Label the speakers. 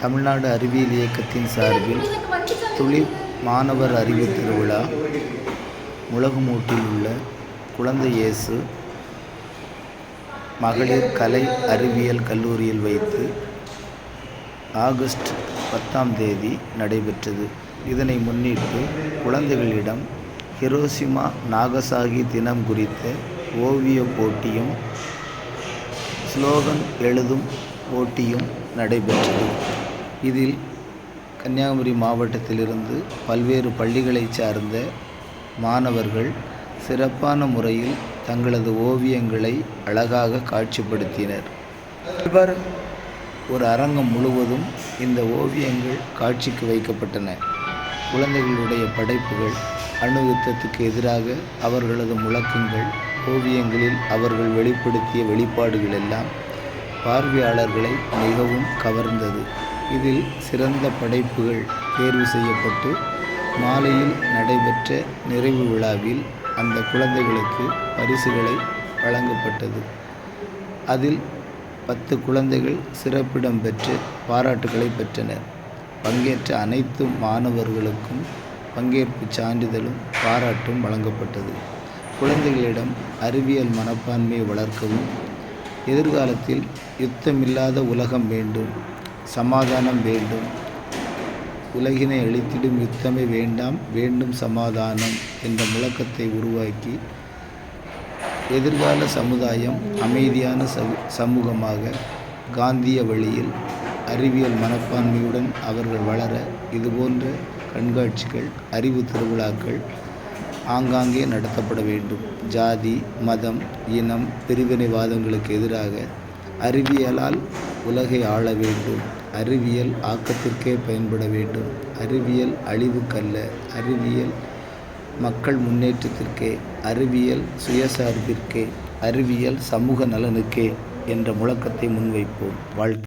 Speaker 1: தமிழ்நாடு அறிவியல் இயக்கத்தின் சார்பில் தொழில் மாணவர் அறிவு திருவிழா முளகுமூட்டில் உள்ள குழந்தை இயேசு மகளிர் கலை அறிவியல் கல்லூரியில் வைத்து ஆகஸ்ட் பத்தாம் தேதி நடைபெற்றது. இதனை முன்னிட்டு குழந்தைகளிடம் ஹிரோசிமா நாகசாகி தினம் குறித்த ஓவியப் போட்டியும் ஸ்லோகன் எழுதும் போட்டியும் நடைபெற்றது. இதில் கன்னியாகுமரி மாவட்டத்திலிருந்து பல்வேறு பள்ளிகளைச் சார்ந்த மாணவர்கள் சிறப்பான முறையில் தங்களது ஓவியங்களை அழகாக காட்சிப்படுத்தினர். இவ்வாறு ஒரு அரங்கம் முழுவதும் இந்த ஓவியங்கள் காட்சிக்கு வைக்கப்பட்டன. குழந்தைகளுடைய படைப்புகள் அணு யுத்தத்துக்கு எதிராக அவர்களது முழக்கங்கள் ஓவியங்களில் அவர்கள் வெளிப்படுத்திய வெளிப்பாடுகள் எல்லாம் பார்வையாளர்களை மிகவும் கவர்ந்தது. இதில் சிறந்த படைப்புகள் தேர்வு செய்யப்பட்டு மாலையில் நடைபெற்ற நிறைவு விழாவில் அந்த குழந்தைகளுக்கு பரிசுகளை வழங்கப்பட்டது. அதில் பத்து குழந்தைகள் சிறப்பிடம் பெற்று பாராட்டுகளை பெற்றனர். பங்கேற்ற அனைத்து மாணவர்களுக்கும் பங்கேற்பு சான்றிதழும் பாராட்டும் வழங்கப்பட்டது. குழந்தைகளிடம் அறிவியல் மனப்பான்மையை வளர்க்கவும் எதிர்காலத்தில் யுத்தமில்லாத உலகம் வேண்டும் சமாதானம் வேண்டும். உலகினை அழித்திடும் யுத்தமே வேண்டாம் வேண்டும் சமாதானம் என்ற முழக்கத்தை உருவாக்கி எதிர்கால சமுதாயம் அமைதியான சமூகமாக காந்திய வழியில் அறிவியல் மனப்பான்மையுடன் அவர்கள் வளர இதுபோன்ற கண்காட்சிகள் அறிவு திருவிழாக்கள் ஆங்காங்கே நடத்தப்பட வேண்டும். ஜாதி மதம் இனம் பிரிவினைவாதங்களுக்கு எதிராக அறிவியலால் உலகை ஆள வேண்டும். அறிவியல் ஆக்கத்திற்கே பயன்பட வேண்டும். அறிவியல் அழிவுக்கல்ல. அறிவியல் மக்கள் முன்னேற்றத்திற்கே. அறிவியல் சுயசார்பிற்கே. அறிவியல் சமூக நலனுக்கே என்ற முழக்கத்தை முன்வைப்போம். வாழ்த்து